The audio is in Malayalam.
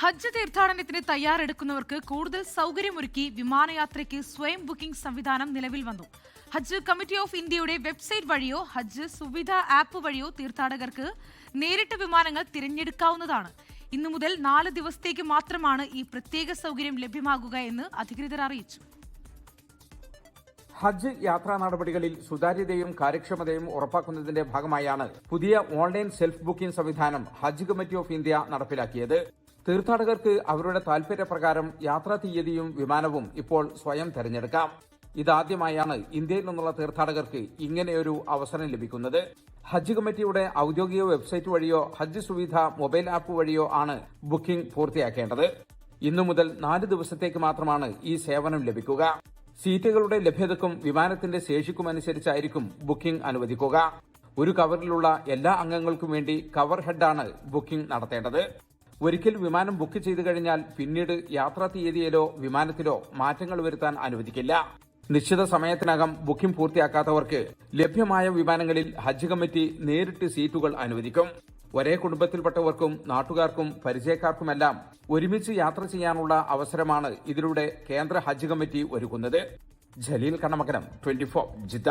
ഹജ്ജ് തീർത്ഥാടനത്തിന് തയ്യാറെടുക്കുന്നവർക്ക് കൂടുതൽ സൗകര്യമൊരുക്കി വിമാനയാത്രയ്ക്ക് സ്വയം ബുക്കിംഗ് സംവിധാനം നിലവിൽ വന്നു. ഹജ്ജ് കമ്മിറ്റി ഓഫ് ഇന്ത്യയുടെ വെബ്സൈറ്റ് വഴിയോ ഹജ്ജ് സുവിധ ആപ്പ് വഴിയോ തീർത്ഥാടകർക്ക് നേരിട്ട് വിമാനങ്ങൾ തിരഞ്ഞെടുക്കാവുന്നതാണ്. ഇന്നു മുതൽ നാല് ദിവസത്തേക്ക് മാത്രമാണ് ഈ പ്രത്യേക സൗകര്യം ലഭ്യമാകുക എന്ന് അധികൃതർ അറിയിച്ചു. ഹജ്ജ് യാത്രാ നടപടികളിൽ സുതാര്യതയും കാര്യക്ഷമതയും ഉറപ്പാക്കുന്നതിന്റെ ഭാഗമായാണ് പുതിയ ഓൺലൈൻ സെൽഫ് ബുക്കിംഗ് സംവിധാനം ഹജ്ജ് കമ്മിറ്റി ഓഫ് ഇന്ത്യ നടപ്പിലാക്കിയത്. തീർത്ഥാടകർക്ക് അവരുടെ താൽപര്യപ്രകാരം യാത്രാ തീയതിയും വിമാനവും ഇപ്പോൾ സ്വയം തെരഞ്ഞെടുക്കാം. ഇതാദ്യമായാണ് ഇന്ത്യയിൽ നിന്നുള്ള തീർത്ഥാടകർക്ക് ഇങ്ങനെയൊരു അവസരം ലഭിക്കുന്നത്. ഹജ്ജ് കമ്മിറ്റിയുടെ ഔദ്യോഗിക വെബ്സൈറ്റ് വഴിയോ ഹജ്ജ് സുവിധ മൊബൈൽ ആപ്പ് വഴിയോ ആണ് ബുക്കിംഗ് പൂർത്തിയാക്കേണ്ടത്. ഇന്നു മുതൽ നാല് ദിവസത്തേക്ക് മാത്രമാണ് ഈ സേവനം ലഭിക്കുക. സീറ്റുകളുടെ ലഭ്യതക്കും വിമാനത്തിന്റെ ശേഷിക്കും അനുസരിച്ചായിരിക്കും ബുക്കിംഗ് അനുവദിക്കുക. ഒരു കവറിലുള്ള എല്ലാ അംഗങ്ങൾക്കും വേണ്ടി കവർ ഹെഡാണ് ബുക്കിംഗ് നടത്തേണ്ടത്. ഒരിക്കൽ വിമാനം ബുക്ക് ചെയ്തു കഴിഞ്ഞാൽ പിന്നീട് യാത്രാ തീയതിയിലോ വിമാനത്തിലോ മാറ്റങ്ങൾ വരുത്താൻ അനുവദിക്കില്ല. നിശ്ചിത സമയത്തിനകം ബുക്കിംഗ് പൂർത്തിയാക്കാത്തവർക്ക് ലഭ്യമായ വിമാനങ്ങളിൽ ഹജ്ജ് കമ്മിറ്റി നേരിട്ട് സീറ്റുകൾ അനുവദിക്കും. ഒരേ കുടുംബത്തിൽപ്പെട്ടവർക്കും നാട്ടുകാർക്കും പരിചയക്കാർക്കുമെല്ലാം ഒരുമിച്ച് യാത്ര ചെയ്യാനുള്ള അവസരമാണ് ഇതിലൂടെ കേന്ദ്ര ഹജ്ജ് കമ്മിറ്റി ഒരുക്കുന്നത്. Jaleel Kannamakanam twenty four Jeddah.